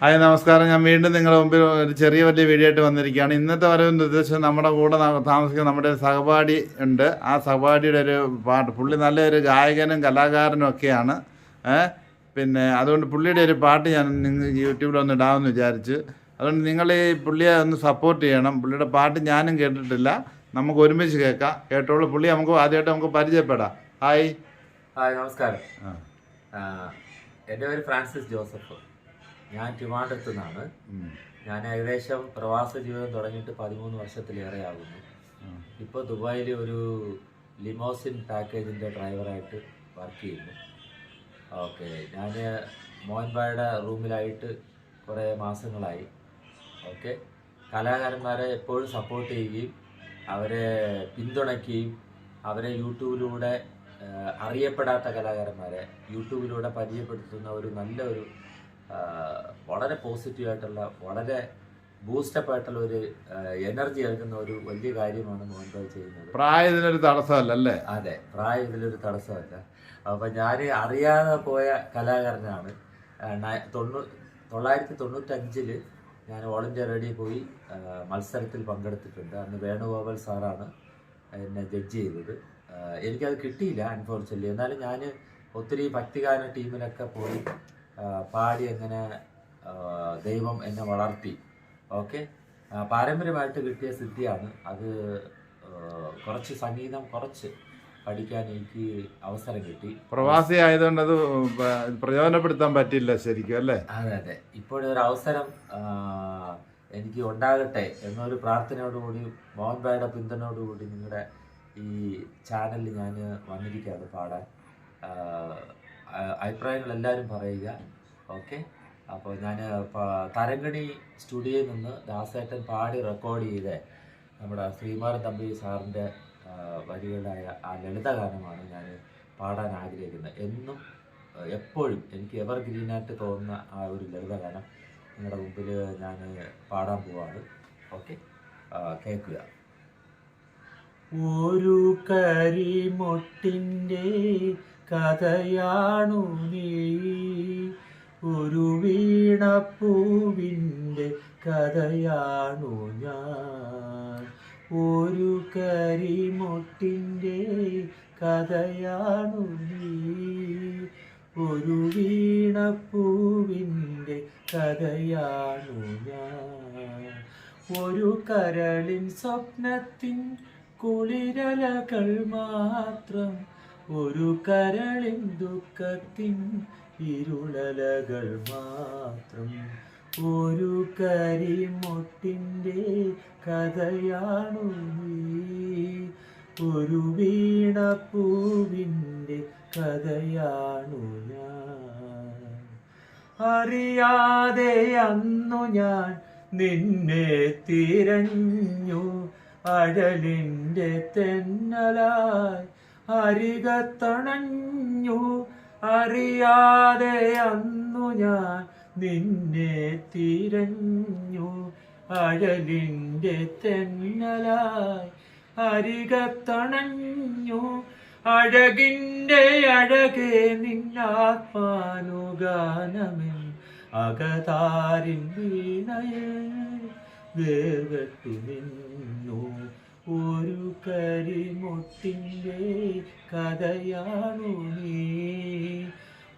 Hi നമസ്കാരം. ഞാൻ വീണ്ടും നിങ്ങളുടെ മുമ്പിൽ ഒരു ചെറിയ വലിയ വീഡിയോ ആയിട്ട് വന്നിരിക്കുകയാണ്. ഇന്നത്തെ വരവ് നിർദ്ദേശം നമ്മുടെ കൂടെ താമസിക്കുന്ന നമ്മുടെ ഒരു സഹപാഠി ഉണ്ട്. ആ സഹപാഠിയുടെ ഒരു പാട്ട്. പുള്ളി നല്ലൊരു ഗായകനും കലാകാരനും ഒക്കെയാണ്. പിന്നെ അതുകൊണ്ട് പുള്ളിയുടെ ഒരു പാട്ട് ഞാൻ നിങ്ങൾ യൂട്യൂബിൽ ഒന്ന് ഇടാമെന്ന് വിചാരിച്ച്. അതുകൊണ്ട് നിങ്ങൾ ഈ പുള്ളിയെ ഒന്ന് സപ്പോർട്ട് ചെയ്യണം. പുള്ളിയുടെ പാട്ട് ഞാനും കേട്ടിട്ടില്ല. നമുക്ക് ഒരുമിച്ച് കേൾക്കാം. കേട്ടോളൂ. പുള്ളി നമുക്ക് ആദ്യമായിട്ട് നമുക്ക് പരിചയപ്പെടാം. ഹായ്. ഹായ് നമസ്കാരം. എന്റെ പേര് ഫ്രാൻസിസ് ജോസഫ്. ഞാൻ ട്രിവാൻഡ്രത്ത് നിന്നാണ് ഞാൻ ഏകദേശം പ്രവാസ ജീവിതം തുടങ്ങിയിട്ട് പതിമൂന്ന് വർഷത്തിലേറെ ആകുന്നു. ഇപ്പോൾ ദുബായിൽ ഒരു ലിമോസിൻ പാക്കേജിന്റെ ഡ്രൈവറായിട്ട് വർക്ക് ചെയ്യുന്നു. ഓക്കെ. ഞാൻ മോഹൻബായുടെ റൂമിലായിട്ട് കുറേ മാസങ്ങളായി. ഓക്കെ. കലാകാരന്മാരെ എപ്പോഴും സപ്പോർട്ട് ചെയ്യുകയും അവരെ പിന്തുണയ്ക്കുകയും അവരെ യൂട്യൂബിലൂടെ അറിയപ്പെടാത്ത കലാകാരന്മാരെ യൂട്യൂബിലൂടെ പരിചയപ്പെടുത്തുന്ന ഒരു നല്ലൊരു വളരെ പോസിറ്റീവായിട്ടുള്ള വളരെ ബൂസ്റ്റപ്പ് ആയിട്ടുള്ള ഒരു എനർജി നൽകുന്ന ഒരു വലിയ കാര്യമാണ് മോഹൻബായ് ചെയ്യുന്നത്. പ്രായത്തിനൊരു തടസ്സമല്ല അല്ലേ? അതെ പ്രായം ഇതിലൊരു തടസ്സമല്ല. അപ്പൊ ഞാൻ അറിയാതെ പോയ കലാകാരനാണ്. തൊണ്ണൂ തൊള്ളായിരത്തി തൊണ്ണൂറ്റഞ്ചിൽ ഞാൻ ഇന്ത്യ റേഡിയോ പോയി മത്സരത്തിൽ പങ്കെടുത്തിട്ടുണ്ട്. അന്ന് വേണുഗോപാൽ സാറാണ് എന്നെ ജഡ്ജ് ചെയ്തത്. എനിക്കത് കിട്ടിയില്ല അൺഫോർച്ചുനേറ്റ്ലി എന്നാലും ഞാൻ ഒത്തിരി ഭക്തിഗാന ടീമിലൊക്കെ പോയി പാടി അങ്ങനെ ദൈവം എന്നെ വളർത്തി. ഓക്കെ? പാരമ്പര്യമായിട്ട് കിട്ടിയ സിദ്ധിയാണ്. അത് കുറച്ച് സംഗീതം കുറച്ച് പഠിക്കാൻ എനിക്ക് അവസരം കിട്ടി. പ്രവാസി ആയതുകൊണ്ട് അത് പ്രയോജനപ്പെടുത്താൻ പറ്റില്ല ശരിക്കും അല്ലേ? അതെ അതെ. ഇപ്പോഴൊരു അവസരം എനിക്ക് ഉണ്ടാകട്ടെ എന്നൊരു പ്രാർത്ഥനയോടുകൂടി മോഹൻ ഭായിയുടെ പിന്തുണയോടുകൂടി നിങ്ങളുടെ ഈ ചാനലിൽ ഞാൻ വന്നിരിക്കുകയാണ് പാടാൻ. അഭിപ്രായങ്ങൾ എല്ലാവരും പറയുക. ഓക്കെ? അപ്പോൾ ഞാൻ തരങ്കണി സ്റ്റുഡിയോയിൽ നിന്ന് ദാസേട്ടൻ പാടി റെക്കോർഡ് ചെയ്ത്. നമ്മുടെ ശ്രീമാരൻ തമ്പി സാറിന്റെ വരികളായ ആ ലളിത ഗാനമാണ് ഞാൻ പാടാൻ ആഗ്രഹിക്കുന്നത്. എന്നും എപ്പോഴും എനിക്ക് എവർ ഗ്രീനായിട്ട് തോന്നുന്ന ആ ഒരു ലളിത ഗാനം നിങ്ങളുടെ മുമ്പിൽ ഞാൻ പാടാൻ പോവാണ്. ഓക്കെ? കേൾക്കുക. ഒരു കരിമൊട്ടിന്റെ കഥയാണു നീ. ഒരു വീണപ്പൂവിന്റെ കഥയാണു ഞാൻ. ഒരു കരിമൊട്ടിന്റെ കഥയാണു നീ. ഒരു വീണപ്പൂവിന്റെ കഥയാണു ഞാൻ. ഒരു കരളിൻ സ്വപ്നത്തിൻ കുളിരലകൾ മാത്രം ഒരു കരളിൻ ദുഃഖത്തിൻ ഇരുളലകൾ മാത്രം. ഒരു കരിമൊട്ടിന്റെ കഥയാണു നീ. ഒരു വീണപ്പൂവിന്റെ കഥയാണു ഞാൻ. അറിയാതെ അന്നു ഞാൻ നിന്നെ തിരഞ്ഞു. അഴലിന്റെ തെന്നലായി അരികത്തണഞ്ഞു അറിയാതെ അന്നു ഞാൻ നിന്നെ തിരഞ്ഞു. അഴലിന്റെ തെന്നലായി അരികത്തണഞ്ഞു അഴകിന്റെ അഴകേ നിന്നാത്മാനുഗാനമേ അകതാരിൻ വീണയിൽ വേർവെട്ടു നിന്നു. ഒരു കരിമൊട്ടിന്റെ കഥയാണു നീ.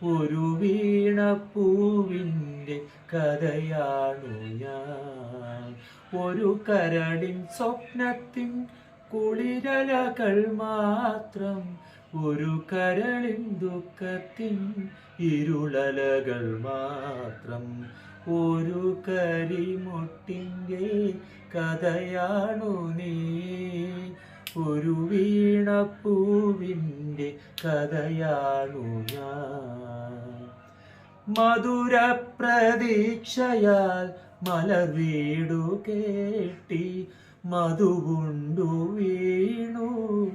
ഒരു വീണപ്പൂവിന്റെ കഥയാണു ഞാൻ. ഒരു കരടിൻ സ്വപ്നത്തിൻ കുളിരലകൾ മാത്രം. ഒരു കരളിൻ ദുഃഖത്തിൻ ഇരുളലകൾ മാത്രം. ഒരു കരിമുട്ടിന്റെ കഥയാണു നീ. ഒരു വീണപ്പൂവിന്റെ കഥയാണു ഞാൻ. മധുര പ്രതീക്ഷയാൽ മലർ വീടു കേട്ടി മധുകൊണ്ടു വീണു.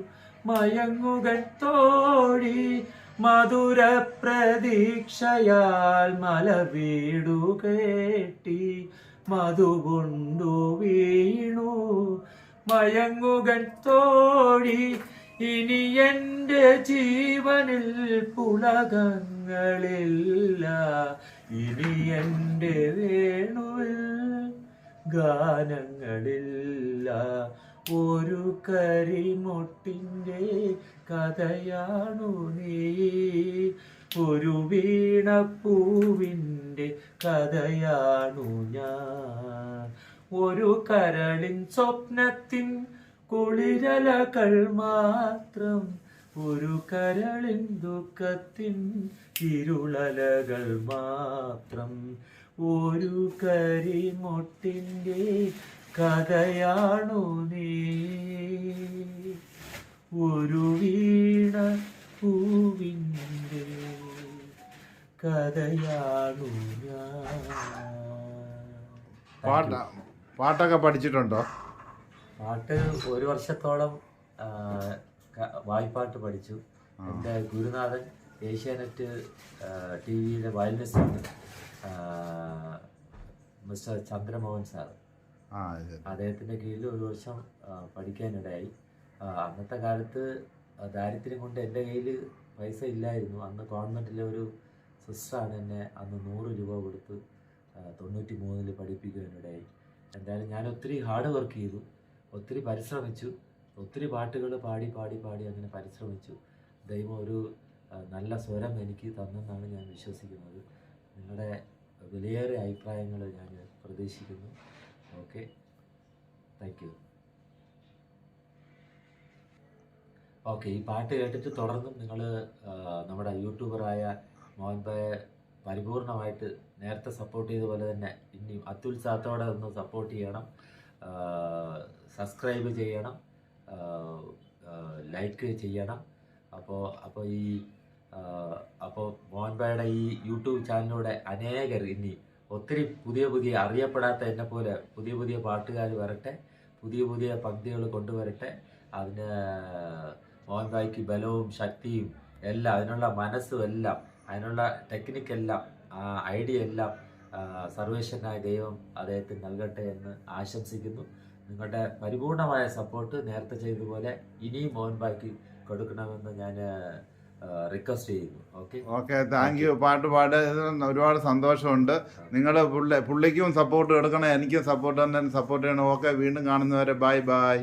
മയങ്ങുകൾ തോഴി മധുര പ്രതീക്ഷയാൽ മല വീടു കേട്ടി. മധുകൊണ്ടു വീണു. മയങ്ങുകൾ തോഴി ഇനി എന്റെ ജീവനിൽ പുളകങ്ങളില്ല. ഇനി എന്റെ വേണുവിൽ ഗാനങ്ങളില്ല. ഒരു കരിമൊട്ടിന്റെ കഥയാണു നീ. ഒരു വീണപ്പൂവിന്റെ കഥയാണു ഞാൻ. ഒരു കരളിൻ സ്വപ്നത്തിൻ കുളിരലകൾ മാത്രം ഒരു കരളിൻ ദുഃഖത്തിൻ ഇരുളലകൾ മാത്രം. ഒരു കരിമൊട്ടിന്റെ കഥയാണു നീ. ഒരു വീണ പൂവിന്റെ കഥയാണു പാട്ട പാട്ട് പാട്ടൊക്കെ പഠിച്ചിട്ടുണ്ടോ? പാട്ട് ഒരു വർഷത്തോളം വായ്പാട്ട് പഠിച്ചു. എന്റെ ഗുരുനാഥൻ ഏഷ്യാനെറ്റ് ടി വിയിലെ വയലിനിസ്റ്റ് മിസ്റ്റർ ചന്ദ്രമോഹൻ സാർ അദ്ദേഹത്തിന്റെ കീഴിൽ ഒരു വർഷം പഠിക്കാനിടയായി. അന്നത്തെ കാലത്ത് ദാരിദ്ര്യം കൊണ്ട് എന്റെ കയ്യിൽ പൈസ ഇല്ലായിരുന്നു. അന്ന് ഗവൺമെന്റിലെ ഒരു സിസ്റ്ററാണ് എന്നെ അന്ന് നൂറ് രൂപ കൊടുത്ത് തൊണ്ണൂറ്റി മൂന്നിൽ പഠിപ്പിക്കുവാനിടയായി. എന്തായാലും ഞാൻ ഒത്തിരി ഹാർഡ് വർക്ക് ചെയ്തു. ഒത്തിരി പരിശ്രമിച്ചു. ഒത്തിരി പാട്ടുകൾ പാടി പാടി പാടി അങ്ങനെ പരിശ്രമിച്ചു. ദൈവം ഒരു നല്ല സ്വരം എനിക്ക് തന്നെന്നാണ് ഞാൻ വിശ്വസിക്കുന്നത്. നിങ്ങളുടെ വിലയേറിയ അഭിപ്രായങ്ങൾ ഞാൻ പ്രതീക്ഷിക്കുന്നു. ഓക്കെ താങ്ക് യു ഓക്കെ ഈ പാട്ട് കേട്ടിട്ട് തുടർന്നും നിങ്ങൾ നമ്മുടെ യൂട്യൂബറായ മോഹൻ ഭായെ പരിപൂർണമായിട്ട് നേരത്തെ സപ്പോർട്ട് ചെയ്ത പോലെ തന്നെ ഇനിയും അത്യുത്സാഹത്തോടെ ഒന്ന് സപ്പോർട്ട് ചെയ്യണം. സബ്സ്ക്രൈബ് ചെയ്യണം. ലൈക്ക് ചെയ്യണം. അപ്പോൾ അപ്പോൾ ഈ അപ്പോൾ മോഹൻബായുടെ ഈ യൂട്യൂബ് ചാനലിലൂടെ അനേകർ ഇനി ഒത്തിരി പുതിയ പുതിയ അറിയപ്പെടാത്ത എന്നെ പോലെ പുതിയ പുതിയ പാട്ടുകാർ വരട്ടെ പുതിയ പുതിയ പങ്ക്തികൾ കൊണ്ടുവരട്ടെ അതിന് മോഹൻ ഭായിക്ക് ബലവും ശക്തിയും എല്ലാം അതിനുള്ള മനസ്സും എല്ലാം അതിനുള്ള ടെക്നിക്കെല്ലാം ഐഡിയ എല്ലാം സർവേശ്വരനായ ദൈവം അദ്ദേഹത്തിന് നൽകട്ടെ എന്ന് ആശംസിക്കുന്നു. നിങ്ങളുടെ പരിപൂർണമായ സപ്പോർട്ട് നേരത്തെ ചെയ്തതുപോലെ ഇനിയും മോഹൻ കൊടുക്കണമെന്ന് ഞാൻ ഓക്കെ താങ്ക് യു പാട്ട് പാട് ഒരുപാട് സന്തോഷമുണ്ട്. നിങ്ങൾ പുള്ളി പുള്ളിക്കും സപ്പോർട്ട് എടുക്കണം എനിക്കും സപ്പോർട്ട് സപ്പോർട്ട് ചെയ്യണം. ഓക്കെ വീണ്ടും കാണുന്നവരെ ബൈ ബൈ